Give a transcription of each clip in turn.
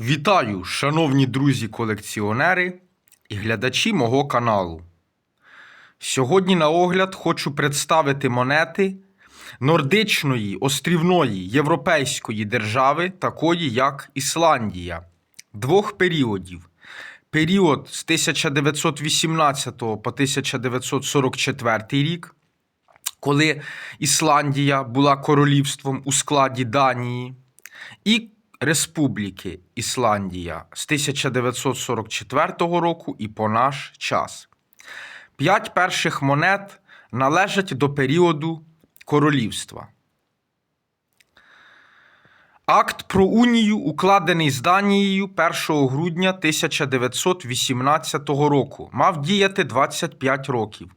Вітаю, шановні друзі-колекціонери і глядачі мого каналу. Сьогодні на огляд хочу представити монети нордичної острівної європейської держави, такої як Ісландія, двох періодів. Період з 1918 по 1944 рік, коли Ісландія була королівством у складі Данії, і Республіки Ісландія з 1944 року і по наш час. П'ять перших монет належать до періоду королівства. Акт про унію укладений з Данією 1 грудня 1918 року, мав діяти 25 років.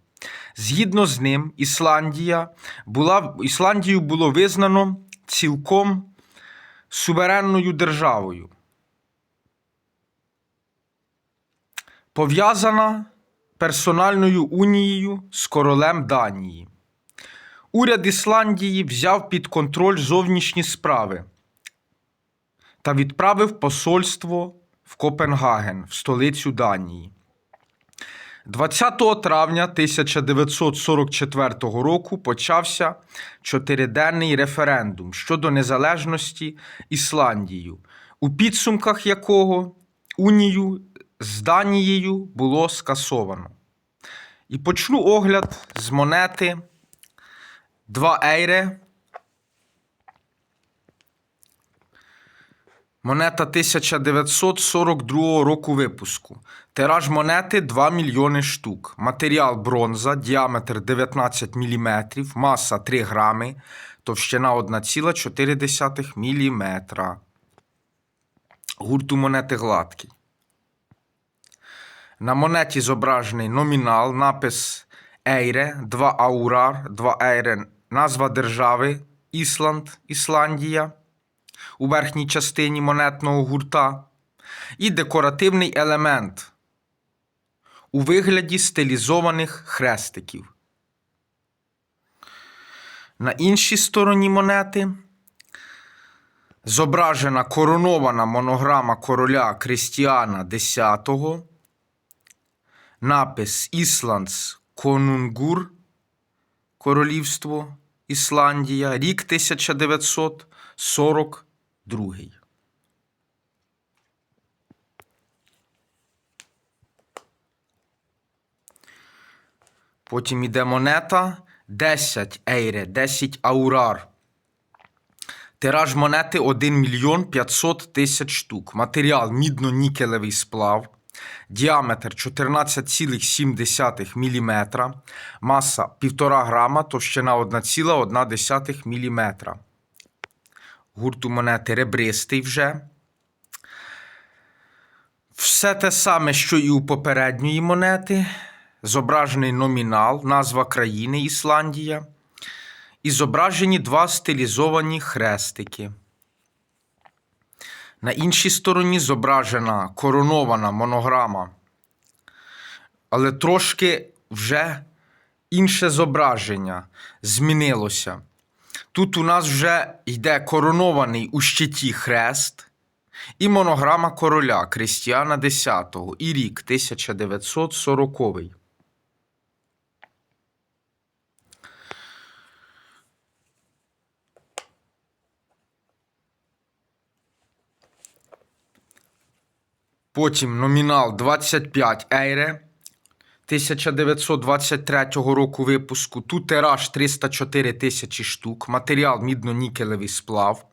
Згідно з ним, Ісландія була, Ісландію було визнано цілком суверенною державою. Пов'язана персональною унією з королем Данії. Уряд Ісландії взяв під контроль зовнішні справи та відправив посольство в Копенгаген, в столицю Данії. 20 травня 1944 року почався чотириденний референдум щодо незалежності Ісландії, у підсумках якого унію з Данією було скасовано. І почну огляд з монети 2 ейре. Монета 1942 року випуску. Тираж монети 2 мільйони штук. Матеріал бронза, діаметр 19 мм, маса 3 грами, товщина 1,4 мм. Гурт у монети гладкий. На монеті зображений номінал, напис Ейре, 2 Аурар, 2 Ейре, назва держави Ісланд, Ісландія у верхній частині монетного гурта і декоративний елемент у вигляді стилізованих хрестиків. На іншій стороні монети зображена коронована монограма короля Крістіана X, напис Ісландс Конунгур, Королівство Ісландія, рік 1942. Потім іде монета 10 ейре, 10 аурар. Тираж монети 1 мільйон 500 тисяч штук. Матеріал мідно-нікелевий сплав. Діаметр 14,7 мм. Маса 1,5 грама, товщина 1,1 мм. Гурт у монети ребристий вже. Все те саме, що і у попередньої монети. Зображений номінал, назва країни Ісландія. І зображені два стилізовані хрестики. На іншій стороні зображена коронована монограма. Але трошки вже інше зображення змінилося. Тут у нас вже йде коронований у щиті хрест і монограма короля Крістіана X і рік 1940. Потім номінал 25 ейре 1923 року випуску. Тут тираж 304 тисячі штук, матеріал мідно-нікелевий сплав,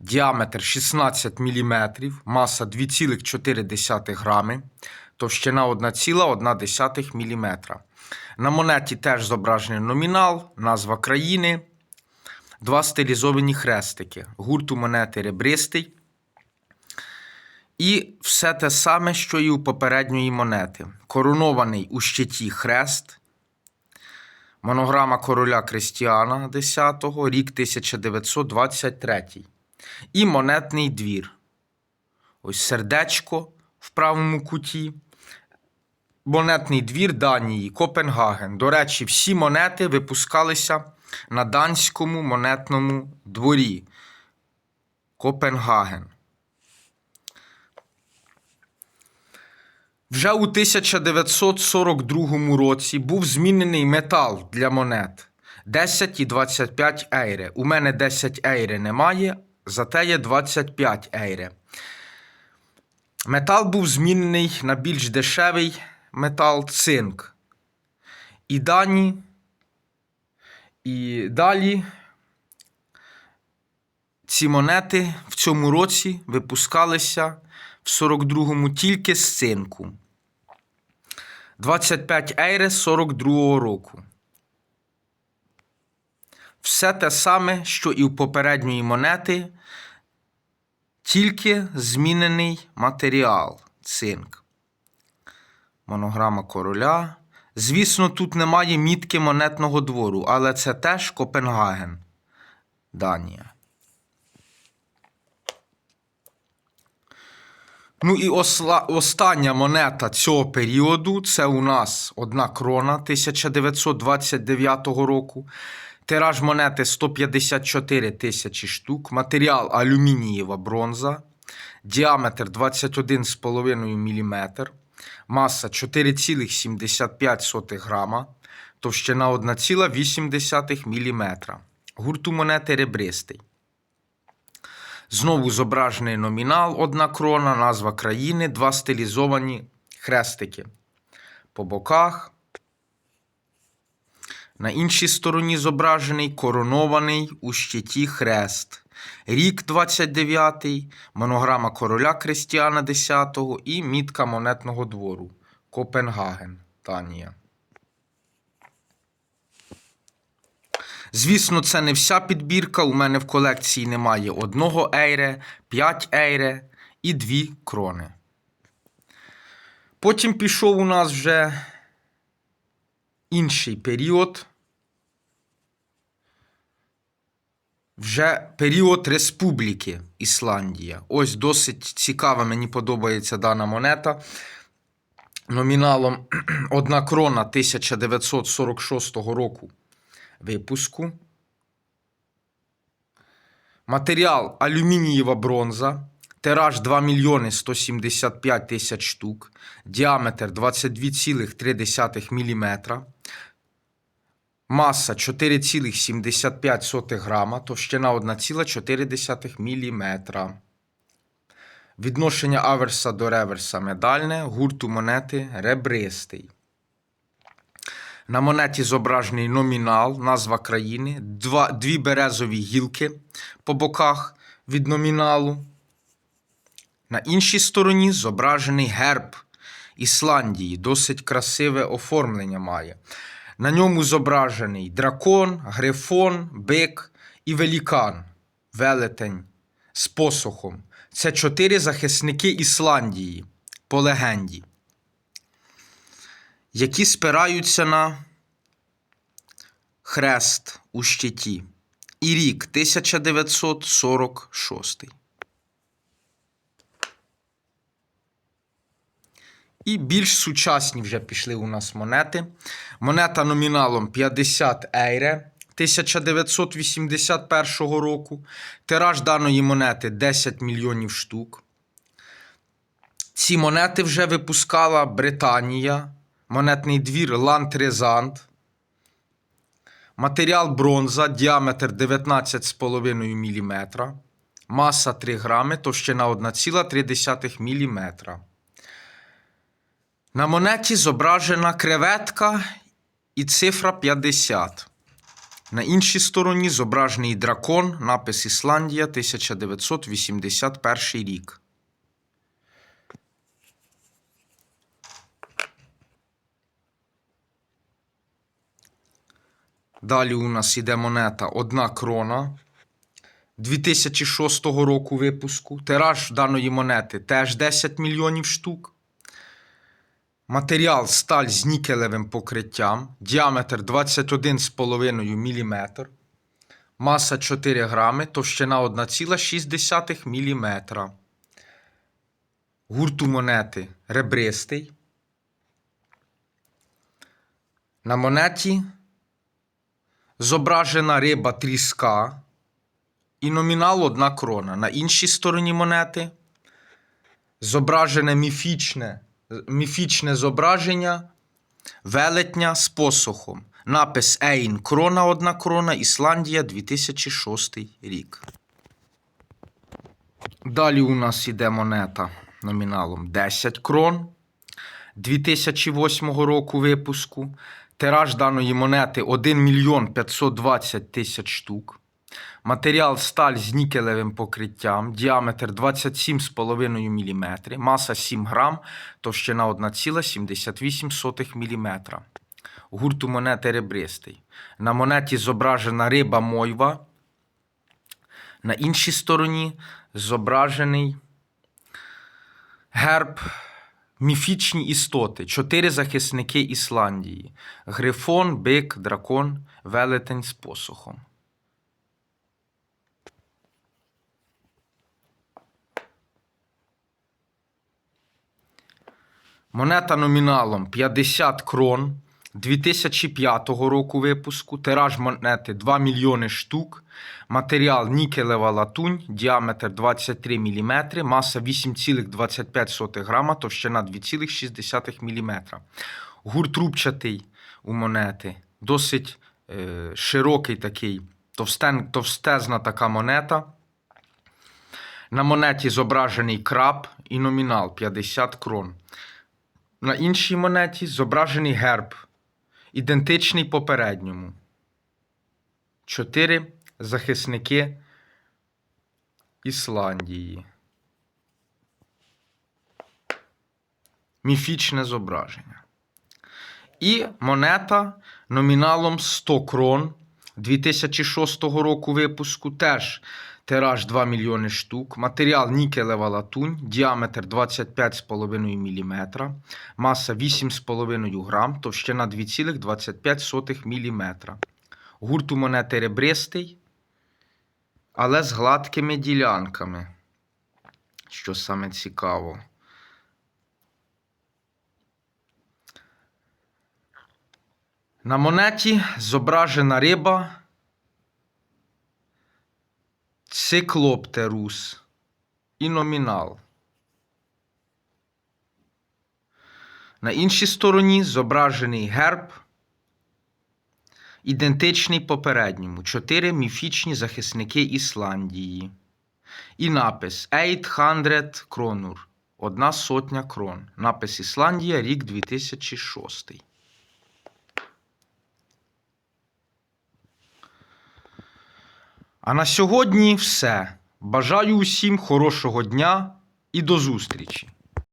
діаметр 16 мм, маса 2,4 грами, товщина 1,1 мм. На монеті теж зображений номінал, назва країни, два стилізовані хрестики. Гурт у монети ребристий. І все те саме, що і у попередньої монети. Коронований у щиті хрест, монограма короля Крістіана X, рік 1923. І монетний двір. Ось сердечко в правому куті. Монетний двір Данії, Копенгаген. До речі, всі монети випускалися на данському монетному дворі. Копенгаген. Вже у 1942 році був змінений метал для монет 10 і 25 ейре. У мене 10 ейре немає, зате є 25 ейре. Метал був змінений на більш дешевий метал цинк. І дані, і далі ці монети в цьому році випускалися 42-му тільки з цинку. 25 ейре 42-го року. Все те саме, що і в попередньої монети, тільки змінений матеріал цинк. Монограма короля. Звісно, тут немає мітки монетного двору, але це теж Копенгаген, Данія. Ну і осла... остання монета цього періоду це у нас одна крона 1929 року. Тираж монети 154 тисячі штук, матеріал алюмінієва бронза, діаметр 21,5 мм, маса 4,75 грама, товщина 1,8 мм. Гурт у монети ребристий. Знову зображений номінал, одна крона, назва країни, два стилізовані хрестики по боках. На іншій стороні зображений коронований у щиті хрест. Рік 29, монограма короля Кристіана X і мітка монетного двору Копенгаген, Данія. Звісно, це не вся підбірка. У мене в колекції немає одного ейре, 5 ейре і дві крони. Потім пішов у нас вже інший період. Вже період Республіки Ісландія. Ось досить цікава, мені подобається дана монета. Номіналом 1 крона 1946 року випуску. Матеріал алюмінієва бронза. Тираж 2 мільйони 175 тисяч штук. Діаметр 22,3 мм. Маса 4,75 грама, товщина 1,4 мм. Відношення аверса до реверса медальне, гурту монети ребристий. На монеті зображений номінал, назва країни, два, дві березові гілки по боках від номіналу. На іншій стороні зображений герб Ісландії, досить красиве оформлення має. На ньому зображений дракон, грифон, бик і велікан, велетень з посохом. Це чотири захисники Ісландії по легенді, які спираються на хрест у щиті. І рік 1946. І більш сучасні вже пішли у нас монети. Монета номіналом 50 ейре 1981 року. Тираж даної монети 10 мільйонів штук. Ці монети вже випускала Британія, монетний двір Лантрезант. Матеріал бронза, діаметр 19,5 мм. Маса 3 грами, товщина 1,3 мм. На монеті зображена креветка і цифра 50. На іншій стороні зображений дракон, напис Ісландія 1981 рік. Далі у нас іде монета одна крона 2006 року випуску. Тираж даної монети теж 10 мільйонів штук. Матеріал сталь з нікелевим покриттям, діаметр 21,5 мм, маса 4 грами, товщина 1,6 мм. Гурту монети ребристий. На монеті зображена риба тріска і номінал одна крона. На іншій стороні монети зображене міфічне міфічне зображення велетня з посохом. Напис Ейн крона одна крона, Ісландія 2006 рік. Далі у нас іде монета номіналом 10 крон 2008 року випуску. Тираж даної монети 1 мільйон 520 тисяч штук. Матеріал сталь з нікелевим покриттям, діаметр 27,5 мм, маса 7 грам, товщина 1,78 мм. Гурт у монети ребристий. На монеті зображена риба мойва. На іншій стороні зображений герб міфічні істоти. Чотири захисники Ісландії: Грифон, бик, дракон, велетень з посухом. Монета номіналом 50 крон 2005 року випуску. Тираж монети 2 мільйони штук. Матеріал нікелева латунь, діаметр 23 мм, маса 8,25 грама, товщина 2,6 мм. Гурт рубчатий у монети, досить е, широкий такий, товстен, товстезна така монета. На монеті зображений краб і номінал 50 крон. На іншій монеті зображений герб, ідентичний попередньому. Чотири захисники Ісландії. Міфічне зображення. І монета номіналом 100 крон 2006 року випуску. Теж тираж 2 мільйони штук. Матеріал нікелева латунь, діаметр 25,5 мм, маса 8,5 грам, товщина 2,25 мм. Гурт у монети ребристий, але з гладкими ділянками. Що саме цікаво. На монеті зображена риба циклоптерус і номінал. На іншій стороні зображений герб, ідентичний попередньому. Чотири міфічні захисники Ісландії. І напис 800 кронур. Одна сотня крон. Напис Ісландія, рік 2006. А на сьогодні все. Бажаю усім хорошого дня і до зустрічі!